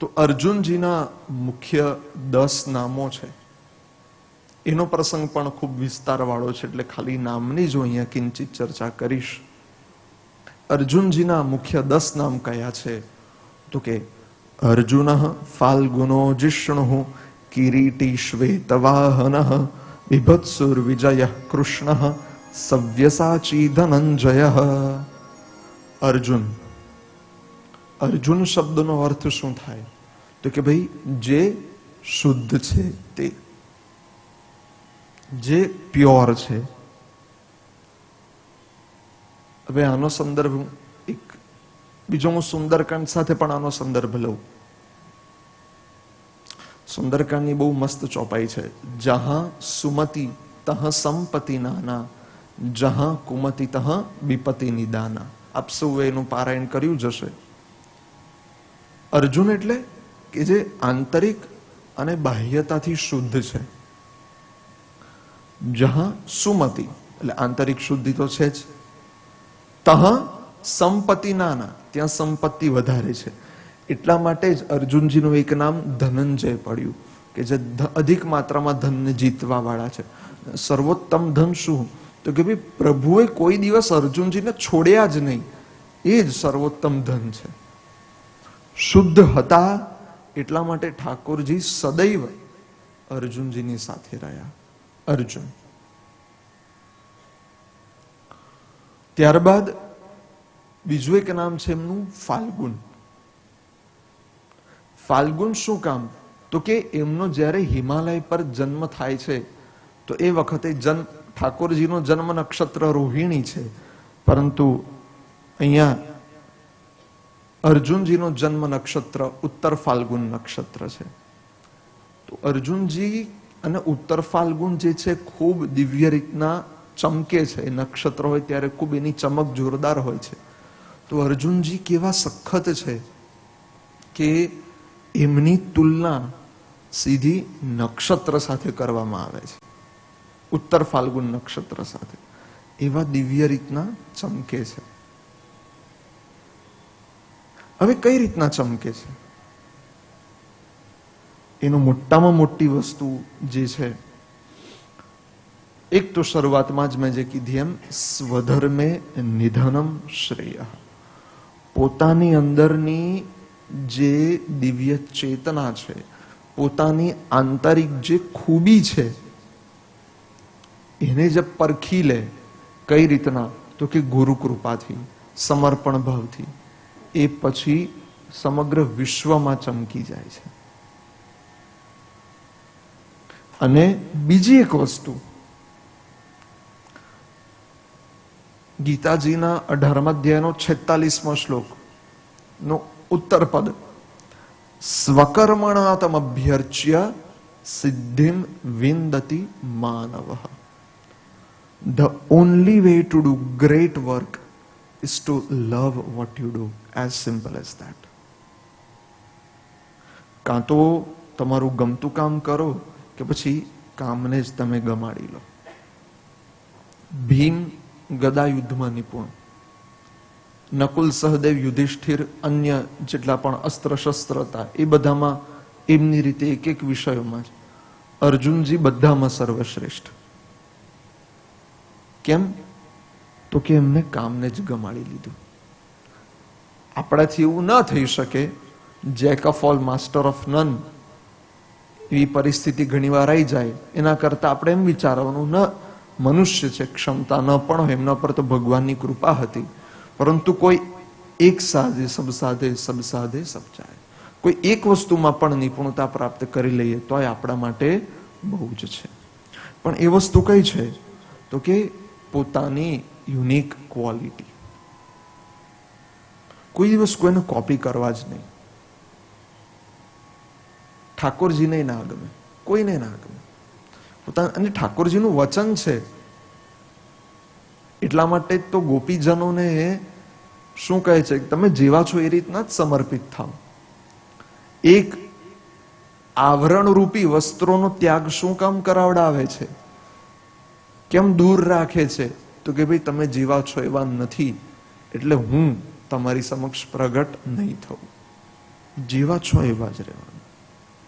તો અર્જુનજીના મુખ્ય દસ નામો છે. એનો પ્રસંગ પણ ખૂબ વિસ્તારવાળો છે, એટલે ખાલી નામની જ અહીંયા કિંચિત ચર્ચા કરીશ. અર્જુનજીના મુખ્ય દસ નામ કયા છે? તો કે, અર્જુન ફાલ્ગુનો જિષ્ણુ કિરીટી શ્વેતવાહન બિભત્સુર વિજય કૃષ્ણ, સવ્યસાચી ધનંજય. અર્જુન અર્જુન શબ્દનો અર્થ શું થાય? તો કે ભાઈ, જે શુદ્ધ છે તે. જે પ્યોર છે. હવે આનો સંદર્ભ એક બીજો હું સુંદરકાંડ સાથે પણ આનો સંદર્ભ લઉં. સુંદરકાંડની બહુ મસ્ત ચોપાઈ છે. જહાં સુમતિ તહ સંપતિ નાના, જહાં કુમતિ તહ વિપતિ નિદાના. આપ સૌ એનું પારાયણ કર્યું જશે અર્જુન એટલે કે જે આંતરિક અને બાહ્યતાથી શુદ્ધ છે. જહા સુમતિ, એટલે આંતરિક શુદ્ધિ તો છે જ. તહ સંપત્તિ નાના, ત્યાં સંપત્તિ વધારે છે. એટલા માટે જ અર્જુનજીનું એક નામ ધનંજય પડ્યું, કે જે અધિક માત્રામાં ધનને જીતવા વાળા છે. સર્વોત્તમ ધન શું? તો કે ભાઈ પ્રભુએ કોઈ દિવસ અર્જુનજીને છોડ્યા જ નહીં. એ જ સર્વોત્તમ ધન છે. શુદ્ધ હતા એટલા માટે ઠાકોરજી સદૈવ અર્જુનજીની સાથે રહ્યા. અર્જુન. ત્યારબાદ બીજું એક નામ છે એમનું ફાલ્ગુન. ફાલ્ગુન શું કામ? તો કે એમનો જ્યારે હિમાલય પર જન્મ થાય છે, તો એ વખતે જન્મ ઠાકોરજીનો જન્મ નક્ષત્ર રોહિણી છે. પરંતુ અહીંયા અર્જુનજીનો જન્મ નક્ષત્ર, ઉત્તર ફાલ્ગુન નક્ષત્ર છે. તો અર્જુનજી અને ઉત્તર ફાલ્ગુન જે છે, ખૂબ દિવ્ય રીતના ચમકે છે. એ નક્ષત્ર હોય ત્યારે ખૂબ એની ચમક જોરદાર હોય છે. તો અર્જુનજી કેવા સખત છે કે એમની તુલના સીધી નક્ષત્ર સાથે કરવામાં આવે છે. ઉત્તર ફાલ્ગુન નક્ષત્ર સાથે. એવા દિવ્ય રીતના ચમકે છે. હવે કઈ રીતના ચમકે છે? એનો મોટામાં મોટી વસ્તુ જે છે, એક તો શરૂઆતમાં જ મેં જે કીધી એમ, સ્વધર્મે નિધનમ શ્રેય. પોતાની અંદરની જે દિવ્ય ચેતના છે, પોતાની આંતરિક જે ખૂબી છે, એને જે પરખી લે કઈ રીતના? તો કે ગુરુ કૃપાથી સમર્પણ ભાવથી. એ પછી સમગ્ર વિશ્વમાં ચમકી જાય છે. અને બીજી એક વસ્તુ, ગીતાજીના અઢારમ અધ્યાયનો છેતાલીસમો શ્લોક નો ઉત્તર પદ, સ્વકર્મણાતમ અભ્યર્ચ્ય સિદ્ધિમ વિંદતી માનવ. The only way to do great work is to love what you do, as simple as that. કાં તો તમારું ગમતું કામ કરો, કે પછી કામને જ તમે ગમાડી લો. ભીમ ગદા યુદ્ધમાં નિપુણ. નકુલ સહદેવ યુધિષ્ઠિર અન્ય જેટલા પણ અસ્ત્ર શસ્ત્ર હતા, એ બધામાં એમની રીતે એક એક વિષયોમાં જ. અર્જુનજી બધામાં સર્વશ્રેષ્ઠ. કેમ? તો કે એમને કામને જ ગમાડી લીધું. આપણાથી એવું ન થઈ શકે jack of all master of none એવી પરિસ્થિતિ ઘણીવાર આવી જાય. એના કરતા આપણે એમ વિચારવાનું, ન, મનુષ્ય છે, ક્ષમતા ન પણ એમના પર તો ભગવાનની કૃપા હતી. પરંતુ કોઈ એક સાધે, સબ સાધે સબ સાધે, સબ જાય કોઈ એક વસ્તુમાં પણ નિપુણતા પ્રાપ્ત કરી લઈએ તો એ આપણા માટે બહુ જ છે. પણ એ વસ્તુ કઈ છે? તો કે પોતાની યુનિક ક્વોલિટી કોઈ દિવસ કોઈને કોપી કરવા જ નહીં. ઠાકોરજીને ના ગમે. કોઈને ના ગમે. અને ઠાકોરજીનું વચન છે. એટલા માટે તો ગોપીજનોને શું કહે છે તમે જેવા છો એ રીતના જ સમર્પિત થાવ. એક આવરણ રૂપી વસ્ત્રોનો ત્યાગ શું કામ કરાવડાવે છે? કેમ દૂર રાખે છે? તો કે ભાઈ, તમે જેવા છો એવા નથી, એટલે હું તમારી સમક્ષ પ્રગટ નહીં થવું જેવા છો એવા જ રહેવા